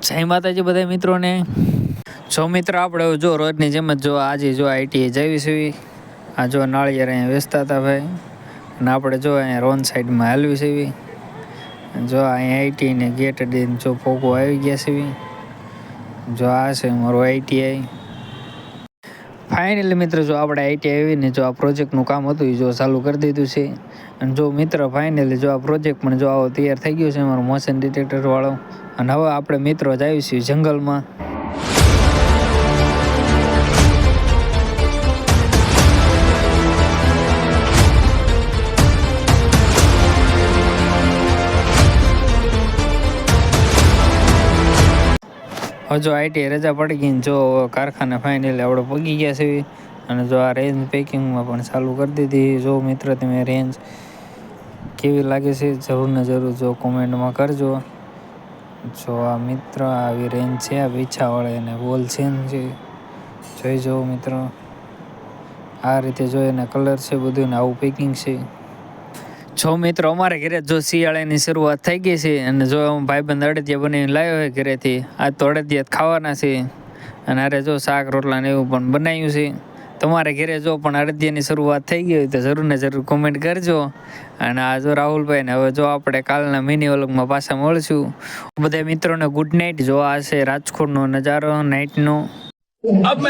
જય માતાજી બધા મિત્રોને. જો મિત્રો આપણે જો રોજની જેમ જ જો આજે જો આઈટીએ જવી છે આ જો નાળિયેર અહીંયા વેચતા હતા ભાઈ. અને આપણે જો અહીંયા રોન સાઈડમાં હાલવી છે જો અહીંયા આઈટી ને ગેટ દઈને જો પોકો આવી ગયા છે જો આ છે મારું આઈટીઆઈ. ફાઇનલી મિત્ર, જો આપણે આઈટીઆઈ આવીને જો આ પ્રોજેક્ટનું કામ હતું, એ જો ચાલુ કરી દીધું છે. અને જો મિત્ર ફાઇનલી જો આ પ્રોજેક્ટ પણ જો આવો તૈયાર થઈ ગયો છે, અમારો મોશન ડિટેક્ટરવાળો અને હવે આપણે મિત્રો જ આવીશું જંગલમાં. હવે જો આઈટી રજા પડી ગઈ જો કારખાને ફાઇનલી આપણે પગી ગયા છે. અને જો આ રેન્જ પેકિંગમાં પણ ચાલુ કરી દીધી. જો મિત્ર તમે રેન્જ કેવી લાગે છે જરૂર ને જરૂર જો કોમેન્ટમાં કરજો. જો આ મિત્ર આવી રેન્જ છે, આ પીછાવાળા અને વોલ ચેન છે જોઈ જુઓ મિત્રો. આ રીતે જો એના કલર છે બધું ને આવું પેકિંગ છે. જો મિત્રો અમારે ઘરે જો શિયાળાની શરૂઆત થઈ ગઈ છે અને જો હું ભાઈબંધ અડદિયા બનાવીને લાવ્યો હોય ઘરેથી, આ તો અડદિયા ખાવાના છે. અને અરે જો શાક, રોટલા ને એવું પણ બનાવ્યું છે. તમારે ઘરે જો પણ અડદિયાની શરૂઆત થઈ ગઈ હોય તો જરૂર ને જરૂર કોમેન્ટ કરજો. અને આ જો રાહુલભાઈને હવે જો આપણે કાલના મિની ઓલગમાં પાછા મળશું. બધા મિત્રોને ગુડ નાઇટ જોવા હશે. રાજકોટનો નજારો નાઇટનો અબ